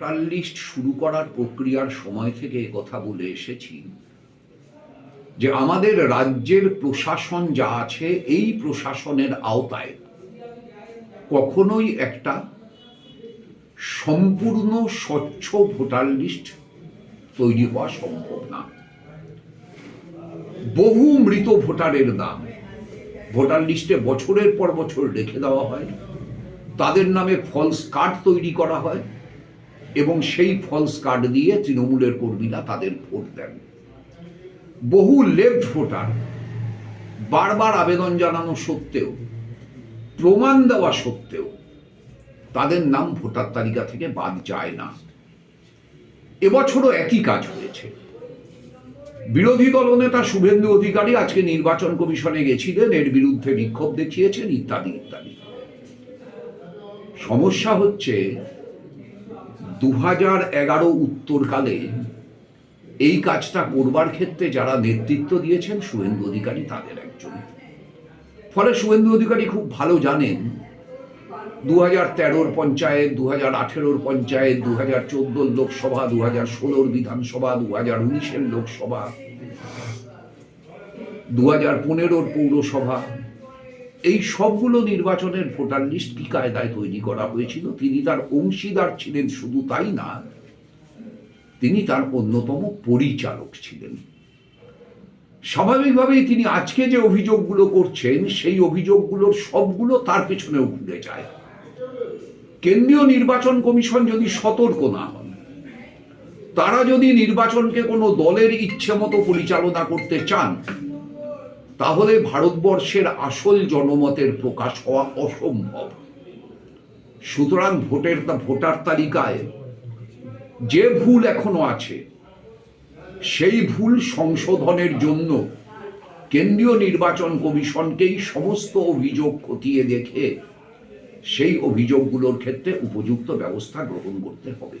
Voter list শুরু করার প্রক্রিয়ার সময় থেকে কথা বলে এসেছি যে আমাদের রাজ্যের প্রশাসন যা আছে, এই প্রশাসনের আওতায় কখনোই একটা সম্পূর্ণ স্বচ্ছ ভোটার লিস্ট তৈরি হওয়া সম্ভব না। বহু মৃত ভোটারের নাম ভোটার লিস্টে বছরের পর বছর রেখে দেওয়া হয়। তাদের নামে ফলস কার্ড তৈরি করা হয়। এবং সেই ফলস কার্ড দিয়ে তৃণমূলের কর্মীরা তাদের ভোট দেন। বহু লেফট ভোটার বারবার আবেদন জানানো সত্ত্বেও, প্রমাণ দেওয়া সত্ত্বেও তাদের নাম ভোটার তালিকা থেকে বাদ যায় না। এবছরও একই কাজ হয়েছে। বিরোধী দলনেতা শুভেন্দু অধিকারী আজকে নির্বাচন কমিশনে গেছিলেন, এর বিরুদ্ধে বিক্ষোভ দেখিয়েছেন ইত্যাদি ইত্যাদি। সমস্যা হচ্ছে দু হাজার এগারো উত্তরকালে এই কাজটা করবার ক্ষেত্রে যারা নেতৃত্ব দিয়েছেন শুভেন্দু অধিকারী তাদের একজন। ফলে শুভেন্দু অধিকারী খুব ভালো জানেন দু হাজার তেরোর পঞ্চায়েত দু হাজার আঠেরোর পঞ্চায়েত দু হাজার চোদ্দোর লোকসভা দু হাজার ষোলোর বিধানসভা দু হাজার উনিশের লোকসভা দু হাজার পনেরোর পৌরসভা এই সবগুলো নির্বাচনের ভোটার লিস্ট কি কায়দায় তৈরি করা হয়েছিল? তিনি তার অংশীদার ছিলেন, শুধু তাই না, তিনি তার অন্যতম পরিচালক ছিলেন। স্বাভাবিকভাবেই তিনি আজকে যে অভিযোগগুলো করছেন, সেই অভিযোগগুলোর সবগুলো তার পেছনেও ঘুরে যায়। কেন্দ্রীয় নির্বাচন কমিশন যদি সতর্ক না হন, তারা যদি নির্বাচনকে কোনো দলের ইচ্ছে মতো পরিচালনা করতে চান তাহলে ভারতবর্ষের আসল জনমতের প্রকাশ হওয়া অসম্ভব। সুতরাং ভোটের ভোটার তালিকায় যে ভুল এখনও আছে, সেই ভুল সংশোধনের জন্য কেন্দ্রীয় নির্বাচন কমিশনকেই সমস্ত অভিযোগ খতিয়ে দেখে সেই অভিযোগগুলোর ক্ষেত্রে উপযুক্ত ব্যবস্থা গ্রহণ করতে হবে।